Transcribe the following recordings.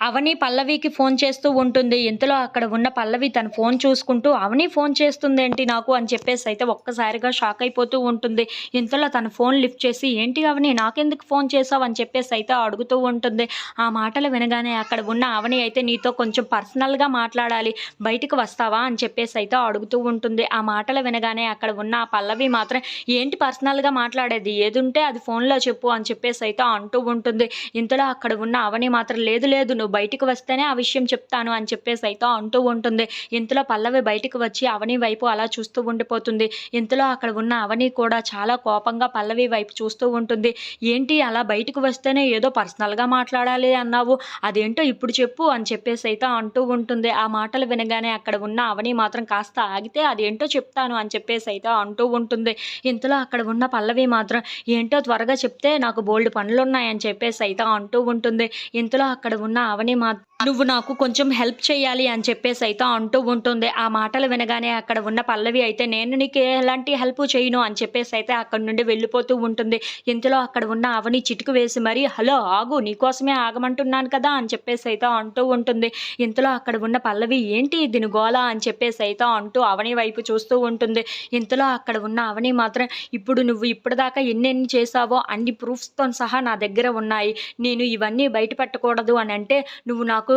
అవని పల్లవికి phone చేస్తూ ఉంటుంది. ఇంతలో అక్కడ ఉన్న పల్లవి తన ఫోన్ చూసుకుంటూ అవని ఫోన్ చేస్తుంది ఏంటి నాకు? అని చెప్పేసి అయితే ఒక్కసారిగా షాక్ అయిపోతూ ఉంటుంది. ఇంతలో తన ఫోన్ లిఫ్ట్ చేసి ఏంటి అవని నాకెందుకు ఫోన్ చేసావు? అని చెప్పేసి అయితే అడుగుతూ ఉంటుంది. ఆ మాటలు వినగానే అక్కడ ఉన్న అవని అయితే నీతో కొంచెం పర్సనల్గా మాట్లాడాలి బయటికి వస్తావా? అని చెప్పేసి అయితే అడుగుతూ ఉంటుంది. ఆ మాటలు వినగానే అక్కడ ఉన్న ఆ పల్లవి మాత్రం ఏంటి పర్సనల్గా మాట్లాడేది? ఏదుంటే అది ఫోన్లో చెప్పు అని చెప్పేసి అయితే అంటూ ఉంటుంది. ఇంతలో అక్కడ ఉన్న అవని మాత్రం లేదు లేదు బయటికి వస్తేనే ఆ విషయం చెప్తాను అని చెప్పేసి అయితే అంటూ ఉంటుంది. ఇంతలో పల్లవి బయటికి వచ్చి అవని వైపు అలా చూస్తూ ఉండిపోతుంది. ఇంతలో అక్కడ ఉన్న అవని కూడా చాలా కోపంగా పల్లవి వైపు చూస్తూ ఉంటుంది. ఏంటి అలా బయటకు వస్తేనే ఏదో పర్సనల్గా మాట్లాడాలి అన్నావు? అదేంటో ఇప్పుడు చెప్పు అని చెప్పేసి అయితే అంటూ ఉంటుంది. ఆ మాటలు వినగానే అక్కడ ఉన్న అవని మాత్రం కాస్త ఆగితే అదేంటో చెప్తాను అని చెప్పేసి అయితే అంటూ ఉంటుంది. ఇంతలో అక్కడ ఉన్న పల్లవి మాత్రం ఏంటో త్వరగా చెప్తే నాకు బోల్డ్ పనులు ఉన్నాయని చెప్పేసి అయితే అంటూ ఉంటుంది. ఇంతలో అక్కడ ఉన్న అవని మా నువ్వు నాకు కొంచెం హెల్ప్ చేయాలి అని చెప్పేసి అయితే అంటూ ఉంటుంది. ఆ మాటలు వినగానే అక్కడ ఉన్న పల్లవి అయితే నేను నీకు ఎలాంటి హెల్ప్ చేయను అని చెప్పేసి అయితే అక్కడ నుండి వెళ్ళిపోతూ ఉంటుంది. ఇంతలో అక్కడ ఉన్న అవని చిటుకు వేసి మరి హలో ఆగు నీకోసమే ఆగమంటున్నాను కదా అని చెప్పేసి అయితే అంటూ ఉంటుంది. ఇంతలో అక్కడ ఉన్న పల్లవి ఏంటి దీని గోల అని చెప్పేసి అయితే అంటూ అవని వైపు చూస్తూ ఉంటుంది. ఇంతలో అక్కడ ఉన్న అవని మాత్రం ఇప్పుడు నువ్వు ఇప్పటిదాకా ఎన్నెన్ని చేసావో అన్ని ప్రూఫ్స్తో సహా నా దగ్గర ఉన్నాయి. నేను ఇవన్నీ బయట పెట్టకూడదు అని అంటే నువ్వు నాకు నాకు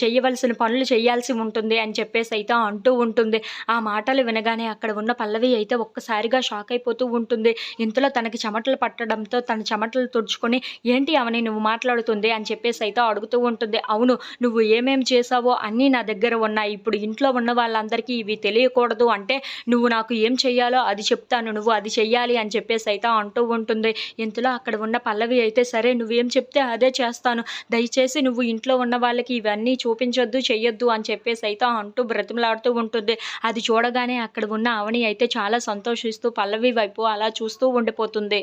చేయవలసిన పనులు చేయాల్సి ఉంటుంది అని చెప్పేసి అయితే అంటూ ఉంటుంది. ఆ మాటలు వినగానే అక్కడ ఉన్న పల్లవి అయితే ఒక్కసారిగా షాక్ అయిపోతూ ఉంటుంది. ఇంతలో తనకి చెమటలు పట్టడంతో తన చెమటలు తుడుచుకొని ఏంటి అవని నువ్వు మాట్లాడుతుంది? అని చెప్పేసి అయితే అడుగుతూ ఉంటుంది. అవును నువ్వు ఏమేమి చేసావో అన్నీ నా దగ్గర ఉన్నాయి. ఇప్పుడు ఇంట్లో ఉన్న వాళ్ళందరికీ ఇవి తెలియకూడదు అంటే నువ్వు నాకు ఏం చెయ్యాలో అది చెప్తాను. నువ్వు అది చెయ్యాలి అని చెప్పేసి అయితే అంటూ ఉంటుంది. ఇంతలో అక్కడ ఉన్న పల్లవి అయితే సరే నువ్వేం చెప్తే అదే చేస్తాను. దయచేసి నువ్వు ఇంట్లో ఉన్న వాళ్ళకి వాళ్ళకి ఇవన్నీ చూపించొద్దు చెయ్యొద్దు అని చెప్పేసి అయితే అంటూ బ్రతిమలాడుతూ ఉంటుంది. అది చూడగానే అక్కడ ఉన్న అవని అయితే చాలా సంతోషిస్తూ పల్లవి వైపు అలా చూస్తూ ఉండిపోతుంది.